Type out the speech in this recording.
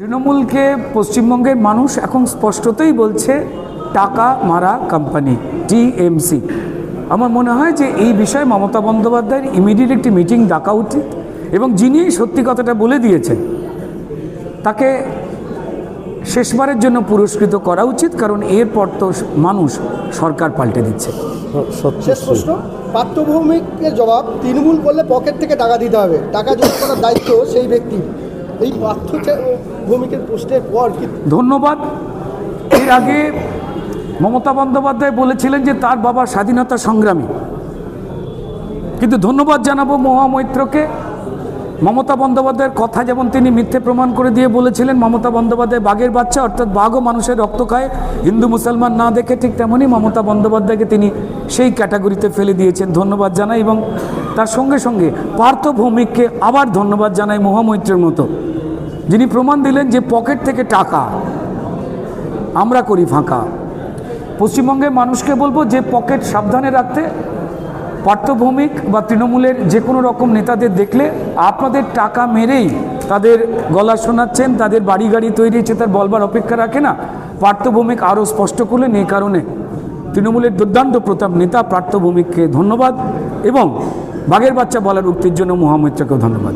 তৃণমূলকে পশ্চিমবঙ্গের মানুষ এখন স্পষ্টতই বলছে টাকা মারা কোম্পানি টিএমসি। আমার মনে হয় যে এই বিষয়ে মমতা বন্দ্যোপাধ্যায়ের ইমিডিয়েট একটি মিটিং ডাকা উচিত এবং যিনি সত্যি কথাটা বলে দিয়েছেন তাকে শেষবারের জন্য পুরস্কৃত করা উচিত কারণ এরপর তো মানুষ সরকার পাল্টে দিচ্ছে। শেষ প্রশ্ন পাঠ্যভূমিকের জবাব তৃণমূল করলে পকেট থেকে টাকা দিতে হবে। টাকা যোগ করার দায়িত্ব সেই ব্যক্তির এই পাঠ্য ভূমিকের পোস্টের পর কি? ধন্যবাদ। এর আগে মমতা বন্দ্যোপাধ্যায় বলেছিলেন যে তার বাবা স্বাধীনতা সংগ্রামী। কিন্তু ধন্যবাদ জানাব মহামৈত্রকে। মমতা বন্দ্যোপাধ্যায়ের কথা যেমন তিনি মিথ্যে প্রমাণ করে দিয়ে বলেছিলেন, মমতা বন্দ্যোপাধ্যায় বাঘের বাচ্চা, অর্থাৎ বাঘও মানুষের রক্ত খায়। হিন্দু, মুসলমান না দেখে ঠিক তেমনই মমতা বন্দ্যোপাধ্যায়কে তিনি সেই ক্যাটাগরিতে ফেলে দিয়েছেন। ধন্যবাদ জানাই এবং তার সঙ্গে সঙ্গে পার্থ ভৌমিককে আবার ধন্যবাদ জানাই মহামৈত্রের মতো। যিনি প্রমাণ দিলেন যে পকেট থেকে টাকা আমরা করি ফাঁকা। পশ্চিমবঙ্গের মানুষকে বলব যে পকেট সাবধানে রাখতে পার্থভৌমিক বা তৃণমূলের যে কোনো রকম নেতাদের দেখলে আপনাদের টাকা মেরেই তাদের গলা শোনাচ্ছেন, তাদের বাড়ি গাড়ি তৈরি হচ্ছে, তার বলবার অপেক্ষা রাখে না। পার্থভৌমিক আরও স্পষ্ট করলেন এই কারণে। তৃণমূলের দুর্দান্ত প্রতাপ নেতা পার্থভৌমিককে ধন্যবাদ এবং বাঘের বাচ্চা বলার উক্তির জন্য মোহাম্মদকেও ধন্যবাদ।